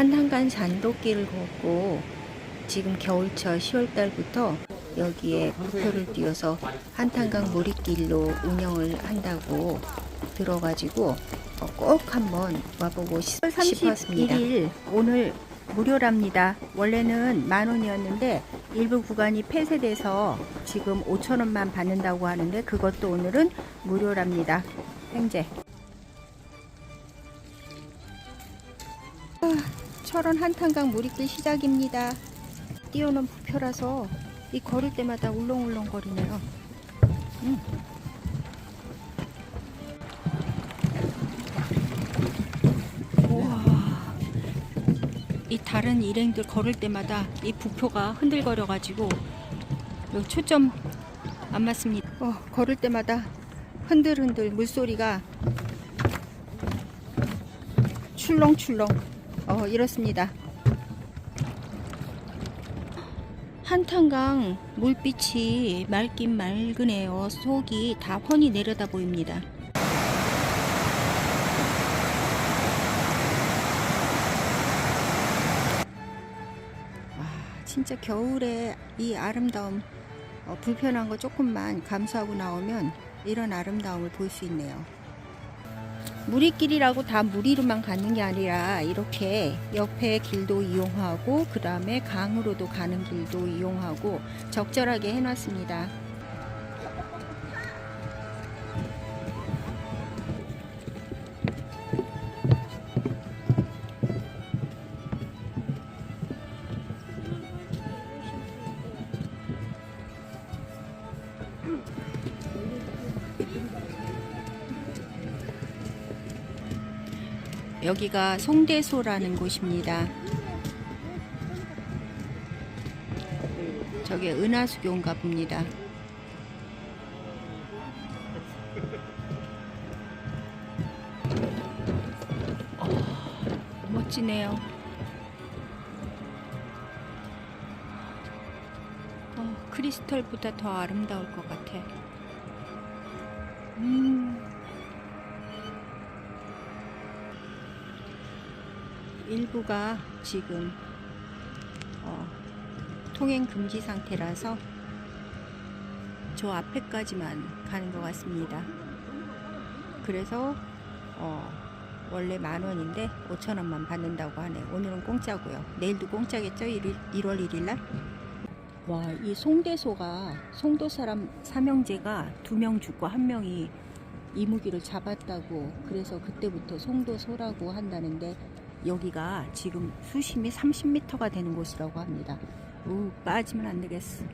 한탄간 잔도길을 걷고 지금 겨울철 10월 달부터 여기에 부표를 띄워서 한탄강 모리길로 운영을 한다고 들어가지고 어, 꼭 한번 와보고 싶- 싶었습니다. 31일 오늘 무료랍니다. 원래는 만 원이었는데 일부 구간이 폐쇄돼서 지금 5천 원만 받는다고 하는데 그것도 오늘은 무료랍니다. 행제. 철원 한탄강 무리길 시작입니다. 띄우는 부표라서 이 걸을 때마다 울렁울렁 거리네요. 음. 이 다른 일행들 걸을 때마다 이 부표가 흔들거려 가지고 여기 초점 안 맞습니다. 어, 걸을 때마다 흔들흔들 물소리가 출렁출렁 어, 이렇습니다. 한탄강 물빛이 맑긴 맑으네요. 속이 다 훤히 내려다 보입니다. 와, 진짜 겨울에 이 아름다움, 어, 불편한 거 조금만 감수하고 나오면 이런 아름다움을 볼 수 있네요. 무리길이라고 다 무리로만 가는 게 아니라 이렇게 옆에 길도 이용하고 그 다음에 강으로도 가는 길도 이용하고 적절하게 해놨습니다. 여기가 송대소라는 곳입니다. 저게 은하수교인가 봅니다. 어, 멋지네요. 어, 크리스털보다 더 아름다울 것 같아. 음. 일부가 지금 어, 통행 금지 상태라서 저 앞에까지만 가는 것 같습니다. 그래서 어, 원래 만 원인데 5천 원만 받는다고 하네. 오늘은 공짜고요. 내일도 공짜겠죠? 1일, 1월 1일 날? 와, 이 송대소가 송도 사람 삼형제가 두 명 죽고 한 명이 이무기를 잡았다고 그래서 그때부터 송도소라고 한다는데 여기가 지금 수심이 30m가 되는 곳이라고 합니다. 우 빠지면 안 되겠어.